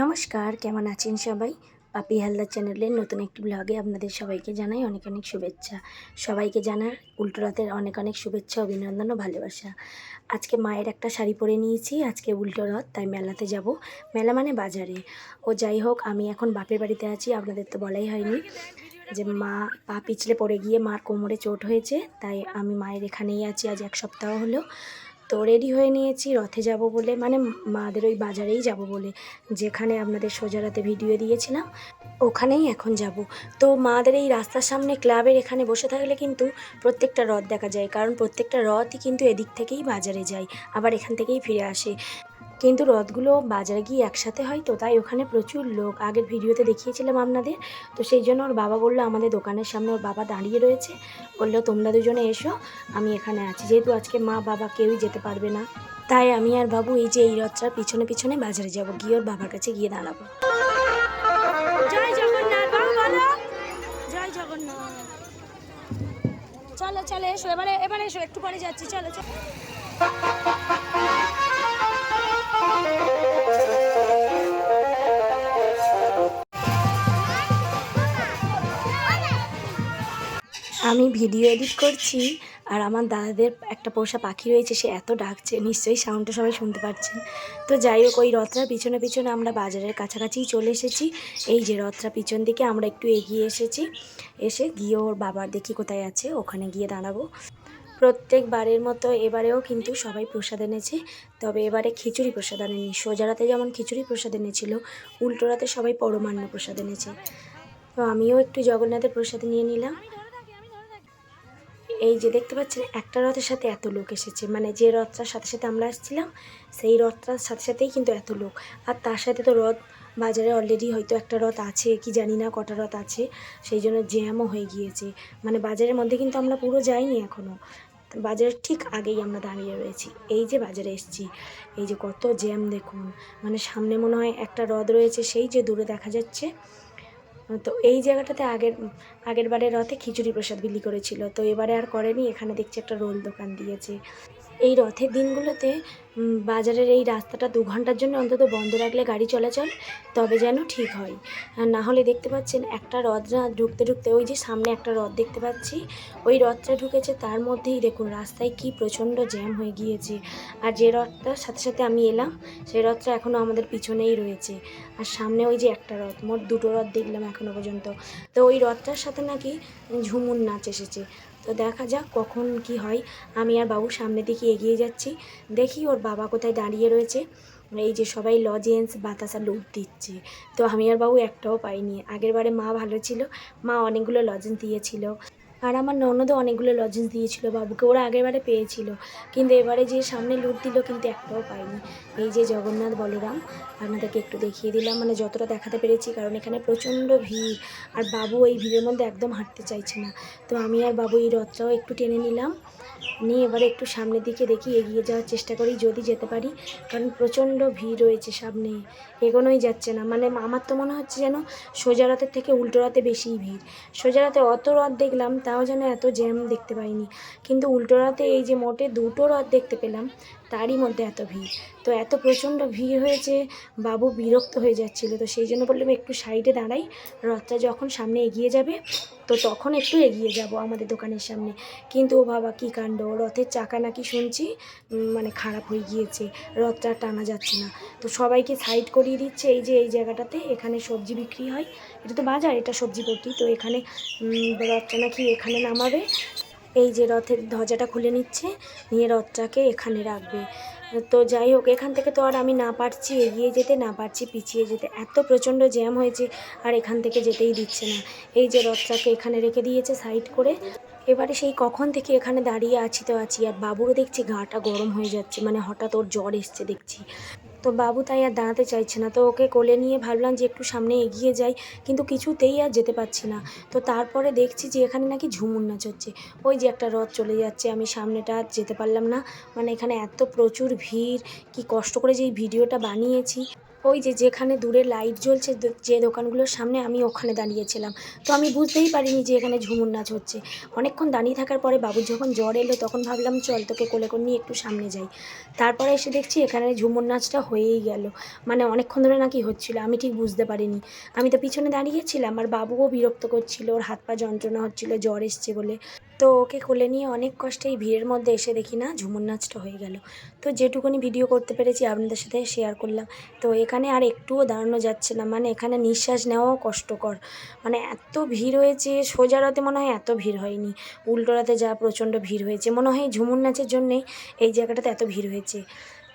নমস্কার, কেমন আছেন সবাই? পাপি হালদার চ্যানেলের নতুন একটি ব্লগে আপনাদের সবাইকে জানাই অনেক অনেক শুভেচ্ছা। সবাইকে জানার উল্টো রাতের অনেক অনেক শুভেচ্ছা, অভিনন্দন ও ভালোবাসা। আজকে মায়ের একটা শাড়ি পরে নিয়েছি, আজকে উল্টো রথ, তাই মেলাতে যাব। মেলা মানে বাজারে। ও যাই হোক, আমি এখন বাপের বাড়িতে আছি, আপনাদের তো বলাই হয়নি যে মা পা পিছলে পড়ে গিয়ে মার কোমরে চোট হয়েছে, তাই আমি মায়ের এখানেই আছি আজ এক সপ্তাহ হলো। তো রেডি হয়ে নিয়েছি, রথে যাব বলে মানে মাদের ওই বাজারেই যাব বলে, যেখানে আপনাদের সোজারাতে ভিডিও দিয়েছিলাম, ওখানেই এখন যাব। তো মাদের এই রাস্তার সামনে ক্লাবের এখানে বসে থাকলে কিন্তু প্রত্যেকটা রথ দেখা যায়, কারণ প্রত্যেকটা রথই কিন্তু এদিক থেকেই বাজারে যায়, আবার এখান থেকেই ফিরে আসে। কিন্তু রথগুলো বাজারে গিয়ে একসাথে হয় তো, তাই ওখানে প্রচুর লোক। আগের ভিডিওতে দেখিয়েছিলাম আপনাদের। তো সেই জন্য ওর বাবা বলল, আমাদের দোকানের সামনে ওর বাবা দাঁড়িয়ে রয়েছে। বলল, তোমরা দুজনে এসো, আমি এখানে আছি। যেহেতু আজকে মা বাবা কেউই যেতে পারবে না, তাই আমি আর বাবু এই যে এই রথটার পিছনে পিছনে বাজারে যাব। গিয়ে ওর বাবার কাছে গিয়ে দাঁড়াবো। চলো চলো, এসো। এবারে এবারে এসো। একটু পরে যাচ্ছি। চলো চলো। আমি ভিডিও এডিট করছি আর আমার দাদাদের একটা পোষা পাখি রয়েছে, সে এত ডাকছে। নিশ্চয়ই সাউন্ডটা সবাই শুনতে পাচ্ছেন তো যাই হোক, ওই রথটার পিছনে পিছনে আমরা বাজারের কাছাকাছিই চলে এসেছি। এই যে রথটা পিছন দিকে আমরা একটু এগিয়ে এসেছি। এসে গিয়ে ওর বাবার দেখি কোথায় আছে, ওখানে গিয়ে দাঁড়াবো। প্রত্যেকবারের মতো এবারেও কিন্তু সবাই প্রসাদ এনেছে। তবে এবারে খিচুড়ি প্রসাদ আনেনি। সোজারাতে যেমন খিচুড়ি প্রসাদ এনেছিল, উল্টোরাতে সবাই পরমান্ন প্রসাদ এনেছে। তো আমিও একটু জগন্নাথের প্রসাদ নিয়ে নিলাম। এই যে দেখতে পাচ্ছেন, একটা রথের সাথে এত লোক এসেছে। মানে যে রথটার সাথে সাথে আমরা আসছিলাম, সেই রথটার সাথে সাথেই কিন্তু এত লোক। আর তার সাথে তো রথ বাজারে অলরেডি হয়তো একটা রথ আছে, কি জানি না কটা রথ আছে, সেই জন্য জ্যামও হয়ে গিয়েছে। মানে বাজারের মধ্যে কিন্তু আমরা পুরো যাইনি এখনও বাজারের ঠিক আগেই আমরা দাঁড়িয়ে রয়েছি। এই যে বাজারে এসেছি, এই যে কত জ্যাম দেখুন। মানে সামনে মনে হয় একটা রথ রয়েছে, সেই যে দূরে দেখা যাচ্ছে তো এই জায়গাটাতে আগের আগের বারে রথে খিচুড়ি প্রসাদ বিলি করেছিল। তো এবারে আর করেনি, এখানে দেখছি একটা রোল দোকান দিয়েছে। এই রথের দিনগুলোতে বাজারের এই রাস্তাটা দু ঘণ্টার জন্য অন্তত বন্ধ রাখলে গাড়ি চলাচল তবে যেন ঠিক হয়। না হলে দেখতে পাচ্ছেন একটা রথটা ঢুকতে ঢুকতে ওই যে সামনে একটা রথ দেখতে পাচ্ছি। ওই রথটা ঢুকেছে তার মধ্যেই দেখুন রাস্তায় কি প্রচণ্ড জ্যাম হয়ে গিয়েছে। আর যে রথটার সাথে সাথে আমি এলাম সেই রথটা এখনও আমাদের পিছনেই রয়েছে। আর সামনে ওই যে একটা রথ, মোট দুটো রথ দেখলাম এখনও পর্যন্ত। তো ওই রথটার সাথে নাকি ঝুমুর নাচ এসেছে। তো দেখা যাক কখন কি হয়। আমি আর বাবু সামনের দিকে এগিয়ে যাচ্ছি। দেখি ওর বাবা কোথায় দাঁড়িয়ে রয়েছে। এই যে সবাই লজেন্স বাতাসা লুট দিচ্ছে। তো আমি আর বাবু একটাও পাইনি। আগের বারে মা ভালো ছিল। মা অনেকগুলো লজেন্স দিয়েছিল। আর আমার ননদও অনেকগুলো লজেন্স দিয়েছিল বাবুকে, ওরা আগেরবারে পেয়েছিল। কিন্তু এবারে যে সামনে লুট দিল কিন্তু একটাও পাইনি। এই যে জগন্নাথ বলরাম, আপনাদেরকে একটু দেখিয়ে দিলাম মানে যতটা দেখাতে পেরেছি, কারণ এখানে প্রচণ্ড ভিড়। আর বাবু এই ভিড়ের মধ্যে একদম হাঁটতে চাইছে না। তো আমি আর বাবু এই রথটাও একটু টেনে নিলাম। নিয়ে এবারে একটু সামনের দিকে দেখি, এগিয়ে যাওয়ার চেষ্টা করি, যদি যেতে পারি। কারণ প্রচণ্ড ভিড় রয়েছে সামনে। এগোনোই যাচ্ছে না। মানে আমার তো মনে হচ্ছে যেন সোজা রাতের থেকে উল্টো রাতে বেশিই ভিড়। সোজা রাতে অত রথ দেখলাম তাও যেন এত জ্যাম দেখতে পাইনি কিন্তু উল্টো রথে এই যে মোটে দুটো রথ দেখতে পেলাম তারই মধ্যে এত ভিড়। তো এত প্রচণ্ড ভিড় হয়েছে, বাবু বিরক্ত হয়ে যাচ্ছিল। তো সেই জন্য বললাম, একটু সাইডে দাঁড়াই, রথটা যখন সামনে এগিয়ে যাবে, তো তখন একটু এগিয়ে যাব আমাদের দোকানের সামনে। কিন্তু ও বাবা, কী কাণ্ড? রথের চাকা নাকি শুনছি মানে খারাপ হয়ে গিয়েছে, রথটা টানা যাচ্ছে না। তো সবাইকে সাইড করিয়ে দিচ্ছে, এই যে, এই জায়গাটাতে এখানে সবজি বিক্রি হয়, এটা তো বাজার, এটা সবজি পট্টি। তো এখানে রথটা নাকি এখানে নামাবে। এই যে রথের ধ্বজাটা খুলে নিচ্ছে, নিয়ে রথটাকে এখানে রাখবে। তো যাই হোক, এখান থেকে তো আর আমি না পারছি, এগিয়ে যেতে, না পারছি, পিছিয়ে যেতে। এত প্রচণ্ড জ্যাম হয়েছে, আর এখান থেকে যেতেই দিচ্ছে না। এই যে রথটাকে এখানে রেখে দিয়েছে সাইড করে। এবারে সেই কখন থেকে এখানে দাঁড়িয়ে আছি তো আছি, আর বাবুরও দেখছি গাটা গরম হয়ে যাচ্ছে মানে হঠাৎ ওর জ্বর এসছে দেখছি। তো বাবু তাই আর দাঁড়াতে চাইছে না। তো ওকে কোলে নিয়ে ভাবলাম যে একটু সামনে এগিয়ে যাই, কিন্তু কিছুতেই আর যেতে পারছি না। তো তারপরে দেখছি যে এখানে নাকি ঝুমুর নাচ হচ্ছে। ওই যে একটা রথ চলে যাচ্ছে, আমি সামনেটা আর যেতে পারলাম না। মানে এখানে এত প্রচুর ভিড়, কি কষ্ট করে যে এই ভিডিওটা বানিয়েছি। ওই যে যেখানে দূরে লাইট জ্বলছে যে দোকানগুলোর সামনে আমি ওখানে দাঁড়িয়েছিলাম। তো আমি বুঝতেই পারিনি যে এখানে ঝুমুর নাচ হচ্ছে। অনেকক্ষণ দাঁড়িয়ে থাকার পরে বাবুর যখন জ্বর এলো তখন ভাবলাম, চল তোকে কোলে করে নিয়ে একটু সামনে যাই। তারপরে এসে দেখছি এখানে ঝুমুর নাচটা হয়েই গেল। মানে অনেকক্ষণ ধরে নাকি হচ্ছিল, আমি ঠিক বুঝতে পারিনি। আমি তো পিছনে দাঁড়িয়েছিলাম আর বাবুও বিরক্ত করছিল, ওর হাত পা যন্ত্রণা হচ্ছিল, জ্বর এসছে বলে। তো ওকে কোলে নিয়ে অনেক কষ্টে এই ভিড়ের মধ্যে এসে দেখি না ঝুমুর নাচটা হয়ে গেল। তো যেটুকুনি ভিডিও করতে পেরেছি আপনাদের সাথে শেয়ার করলাম। তো এখানে আর একটুও দাঁড়ানো যাচ্ছে না। মানে এখানে নিঃশ্বাস নেওয়াও কষ্টকর। মানে এত ভিড় হয়েছে, সোজা রাতে মনে হয় এত ভিড় হয়নি। উল্টো রাতে যা প্রচণ্ড ভিড় হয়েছে। মনে হয় ঝুমুর নাচের জন্যেই এই জায়গাটাতে এত ভিড় হয়েছে।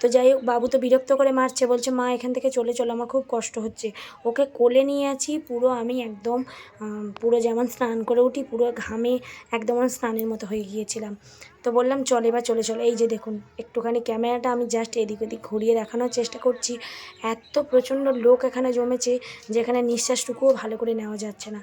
তো যাই হোক, বাবু তো বিরক্ত করে মারছে, বলছে, মা, এখান থেকে চলে চলো, আমার খুব কষ্ট হচ্ছে। ওকে কোলে নিয়ে আছি, পুরো আমি একদম পুরো যেমন স্নান করে উঠি, পুরো ঘামে একদম স্নানের মতো হয়ে গিয়েছিলাম। তো বললাম, চল এবার চলে চলো। এই যে দেখুন, একটুখানি ক্যামেরাটা আমি জাস্ট এদিক ওদিক ঘুরিয়ে দেখানোর চেষ্টা করছি। এত প্রচণ্ড লোক এখানে জমেছে, যেখানে নিঃশ্বাসটুকুও ভালো করে নেওয়া যাচ্ছে না।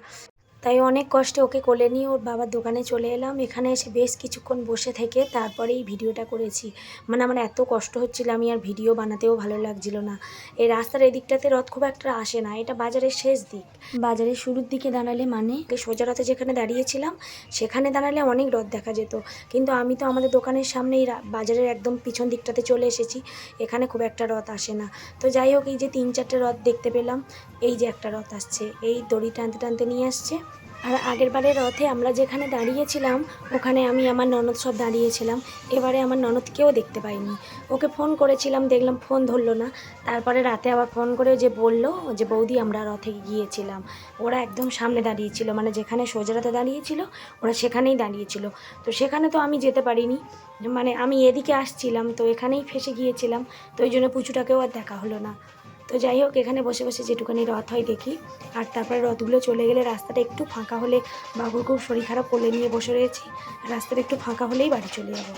তাই অনেক কষ্টে ওকে কোলে নিয়ে ওর বাবার দোকানে চলে এলাম। এখানে এসে বেশ কিছুক্ষণ বসে থেকে তারপরেই ভিডিওটা করেছি। মানে আমার এত কষ্ট হচ্ছিল, আমি আর ভিডিও বানাতেও ভালো লাগছিল না। এই রাস্তার এদিকটাতে রথ খুব একটা আসে না, এটা বাজারের শেষ দিক। বাজারের শুরুর দিকে দাঁড়ালে মানে সোজা রথে যেখানে দাঁড়িয়েছিলাম, সেখানে দাঁড়ালে অনেক রথ দেখা যেত। কিন্তু আমি তো আমাদের দোকানের সামনেই বাজারের একদম পিছন দিকটাতে চলে এসেছি, এখানে খুব একটা রথ আসে না। তো যাই হোক, এই যে তিন চারটে রথ দেখতে পেলাম, এই যে একটা রথ আসছে, এই দড়ি টানতে টানতে নিয়ে আসছে। আর আগের বারের রথে আমরা যেখানে দাঁড়িয়েছিলাম, ওখানে আমি আমার ননদ সব দাঁড়িয়েছিলাম। এবারে আমার ননদকেও দেখতে পাইনি। ওকে ফোন করেছিলাম, দেখলাম ফোন ধরলো না। তারপরে রাতে আবার ফোন করে যে বলল যে, বৌদি, আমরা রথে গিয়েছিলাম। ওরা একদম সামনে দাঁড়িয়েছিল মানে যেখানে সোজা রথে দাঁড়িয়েছিল, ওরা সেখানেই দাঁড়িয়েছিল। তো সেখানে তো আমি যেতে পারিনি। মানে আমি এদিকে আসছিলাম, তো এখানেই ফেসে গিয়েছিলাম। তো ওই জন্য পুচুটাকেও আর দেখা হলো না। তো যাই হোক, এখানে বসে বসে যেটুকানি রথ হয় দেখি। আর তারপরে রথগুলো চলে গেলে রাস্তাটা একটু ফাঁকা হলে বাবুর খুব শরীর খারাপ কোলে নিয়ে বসে রয়েছি। রাস্তাটা একটু ফাঁকা হলেই বাড়ি চলে যাব।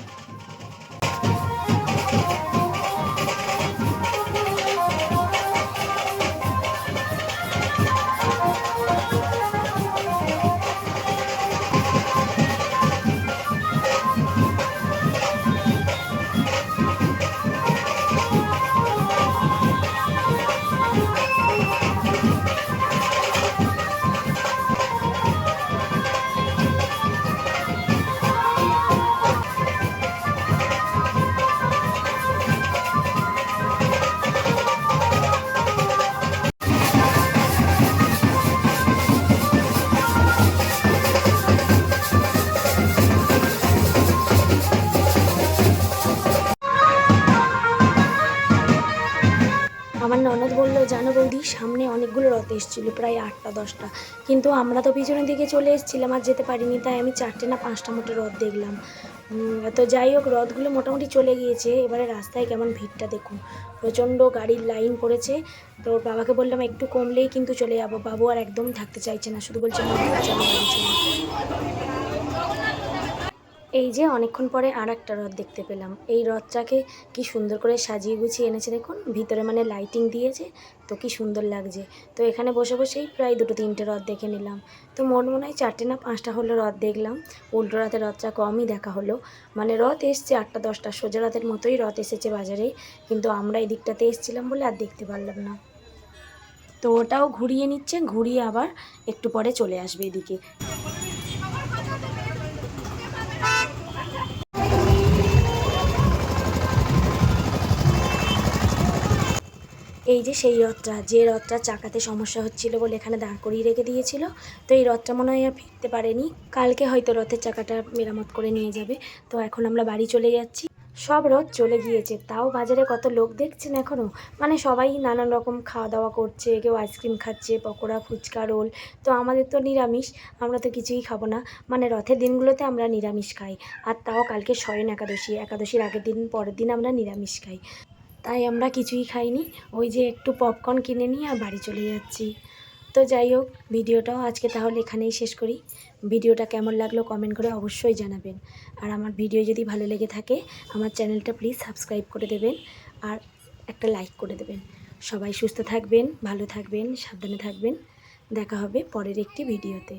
ননদ বলল, জানো বৌদি, সামনে অনেকগুলো রথ এসেছিল, প্রায় আটটা, দশটা। কিন্তু আমরা তো পিছনের দিকে চলে এসেছিলাম, আর যেতে পারিনি, তাই আমি চারটে না পাঁচটা মতো রথ দেখলাম। তো যাই হোক, রথগুলো মোটামুটি চলে গিয়েছে। এবারে রাস্তায় কেমন ভিড়টা দেখুন। প্রচণ্ড গাড়ির লাইন পড়েছে। তো বাবাকে বললাম, একটু কমলেই কিন্তু চলে যাব বাবু, আর একদম থাকতে চাইছে না। শুধু বলছে। এই যে অনেকক্ষণ পরে আর একটা রথ দেখতে পেলাম। এই রথটাকে কি সুন্দর করে সাজিয়ে গুছিয়ে এনেছে দেখুন। ভিতরে মানে লাইটিং দিয়েছে, তো কি সুন্দর লাগছে। তো এখানে বসে বসেই প্রায় দুটো তিনটে রথ দেখে নিলাম। তো মন মনে হয় চারটে না পাঁচটা হলো রথ দেখলাম। উল্টো রথের রথটা কমই দেখা হলো। মানে রথ এসছে আটটা, দশটা, সোজা রথের মতোই রথ এসেছে বাজারে। কিন্তু আমরা এই দিকটাতে এসেছিলাম বলে আর দেখতে পারলাম না। তো ওটাও ঘুরিয়ে নিচ্ছে, ঘুরিয়ে আবার একটু পরে চলে আসবে এদিকে। এই যে সেই রথটা, যে রথটা চাকাতে সমস্যা হচ্ছিল বলে এখানে দাঁড় করিয়ে রেখে দিয়েছিল, তো এই রথটা মনে হয় আর ফিরতে পারেনি। কালকে হয়তো রথের চাকাটা মেরামত করে নিয়ে যাবে। তো এখন আমরা বাড়ি চলে যাচ্ছি। সব রথ চলে গিয়েছে। তাও বাজারে কত লোক দেখছেন এখনও মানে সবাই নানান রকম খাওয়া দাওয়া করছে, কেউ আইসক্রিম খাচ্ছে, পকোড়া, ফুচকা, রোল। তো আমাদের তো নিরামিষ, আমরা তো কিছুই খাব না। মানে রথের দিনগুলোতে আমরা নিরামিষ খাই। আর তাও কালকে শয়ন একাদশী। একাদশীর আগের দিন, পরের দিন আমরা নিরামিষ খাই। তাই আমরা কিছুই খাইনি। ওই যে একটু পপকর্ন কিনে নিয়ে আর বাড়ি চলে যাচ্ছি। তো যাই হোক, ভিডিওটাও আজকে তাহলে এখানেই শেষ করি। ভিডিওটা কেমন লাগল কমেন্ট করে অবশ্যই জানাবেন। আর আমার ভিডিও যদি ভালো লেগে থাকে, আমার চ্যানেলটা প্লিজ সাবস্ক্রাইব করে দেবেন আর একটা লাইক করে দেবেন। সবাই সুস্থ থাকবেন, ভালো থাকবেন, সাবধানে থাকবেন। দেখা হবে পরের একটি ভিডিওতে।